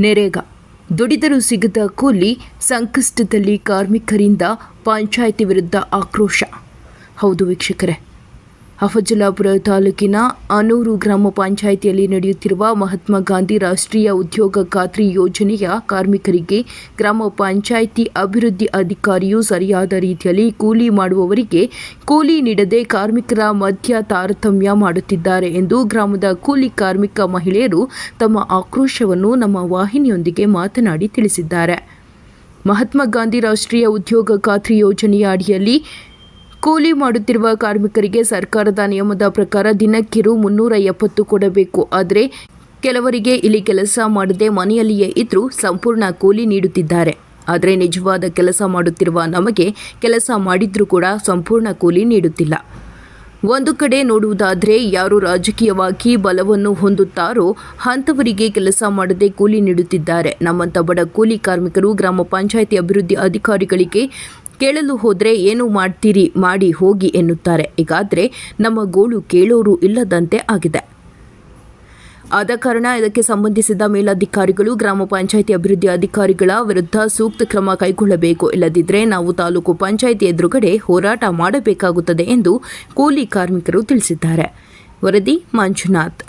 ನೆರೆಗ. ದುಡಿದರೂ ಸಿಗದ ಕೂಲಿ ಸಂಕಷ್ಟದಲ್ಲಿ ಕಾರ್ಮಿಕರಿಂದ ಪಂಚಾಯಿತಿ ವಿರುದ್ಧ ಆಕ್ರೋಶ. ಹೌದು ವೀಕ್ಷಕರೇ ಅಫಜಲಾಪುರ ತಾಲೂಕಿನ ಅನೂರು ಗ್ರಾಮ ಪಂಚಾಯಿತಿಯಲ್ಲಿ ನಡೆಯುತ್ತಿರುವ ಮಹಾತ್ಮ ಗಾಂಧಿ ರಾಷ್ಟ್ರೀಯ ಉದ್ಯೋಗ ಖಾತ್ರಿ ಯೋಜನೆಯ ಕಾರ್ಮಿಕರಿಗೆ ಗ್ರಾಮ ಪಂಚಾಯಿತಿ ಅಭಿವೃದ್ಧಿ ಅಧಿಕಾರಿಯು ಸರಿಯಾದ ರೀತಿಯಲ್ಲಿ ಕೂಲಿ ಮಾಡುವವರಿಗೆ ಕೂಲಿ ನೀಡದೆ ಕಾರ್ಮಿಕರ ಮಧ್ಯ ತಾರತಮ್ಯ ಮಾಡುತ್ತಿದ್ದಾರೆ ಎಂದು ಗ್ರಾಮದ ಕೂಲಿ ಕಾರ್ಮಿಕ ಮಹಿಳೆಯರು ತಮ್ಮ ಆಕ್ರೋಶವನ್ನು ನಮ್ಮ ವಾಹಿನಿಯೊಂದಿಗೆ ಮಾತನಾಡಿ ತಿಳಿಸಿದ್ದಾರೆ. ಮಹಾತ್ಮ ಗಾಂಧಿ ರಾಷ್ಟ್ರೀಯ ಉದ್ಯೋಗ ಖಾತ್ರಿ ಯೋಜನೆಯ ಅಡಿಯಲ್ಲಿ ಕೂಲಿ ಮಾಡುತ್ತಿರುವ ಕಾರ್ಮಿಕರಿಗೆ ಸರ್ಕಾರದ ನಿಯಮದ ಪ್ರಕಾರ ದಿನಕ್ಕೆ ರು ಮುನ್ನೂರ ಎಪ್ಪತ್ತು ಕೊಡಬೇಕು. ಆದರೆ ಕೆಲವರಿಗೆ ಇಲ್ಲಿ ಕೆಲಸ ಮಾಡದೆ ಮನೆಯಲ್ಲಿಯೇ ಇದ್ದರೂ ಸಂಪೂರ್ಣ ಕೂಲಿ ನೀಡುತ್ತಿದ್ದಾರೆ. ಆದರೆ ನಿಜವಾದ ಕೆಲಸ ಮಾಡುತ್ತಿರುವ ನಮಗೆ ಕೆಲಸ ಮಾಡಿದ್ರೂ ಕೂಡ ಸಂಪೂರ್ಣ ಕೂಲಿ ನೀಡುತ್ತಿಲ್ಲ. ಒಂದು ಕಡೆ ನೋಡುವುದಾದರೆ ಯಾರು ರಾಜಕೀಯವಾಗಿ ಬಲವನ್ನು ಹೊಂದುತ್ತಾರೋ ಅಂಥವರಿಗೆ ಕೆಲಸ ಮಾಡದೆ ಕೂಲಿ ನೀಡುತ್ತಿದ್ದಾರೆ. ನಮ್ಮಂಥ ಬಡ ಕೂಲಿ ಕಾರ್ಮಿಕರು ಗ್ರಾಮ ಪಂಚಾಯಿತಿ ಅಭಿವೃದ್ಧಿ ಅಧಿಕಾರಿಗಳಿಗೆ ಕೇಳಲು ಹೋದರೆ ಏನು ಮಾಡ್ತೀರಿ? ಮಾಡಿ ಹೋಗಿ ಎನ್ನುತ್ತಾರೆ. ಹೀಗಾದರೆ ನಮ್ಮ ಗೋಳು ಕೇಳೋರು ಇಲ್ಲದಂತೆ ಆಗಿದೆ. ಆದ ಕಾರಣ ಇದಕ್ಕೆ ಸಂಬಂಧಿಸಿದ ಮೇಲಾಧಿಕಾರಿಗಳು, ಗ್ರಾಮ ಪಂಚಾಯಿತಿ ಅಭಿವೃದ್ಧಿ ಅಧಿಕಾರಿಗಳ ವಿರುದ್ಧ ಸೂಕ್ತ ಕ್ರಮ ಕೈಗೊಳ್ಳಬೇಕು. ಇಲ್ಲದಿದ್ದರೆ ನಾವು ತಾಲೂಕು ಪಂಚಾಯಿತಿ ಎದುರುಗಡೆ ಹೋರಾಟ ಮಾಡಬೇಕಾಗುತ್ತದೆ ಎಂದು ಕೂಲಿ ಕಾರ್ಮಿಕರು ತಿಳಿಸಿದ್ದಾರೆ. ವರದಿ ಮಂಜುನಾಥ್.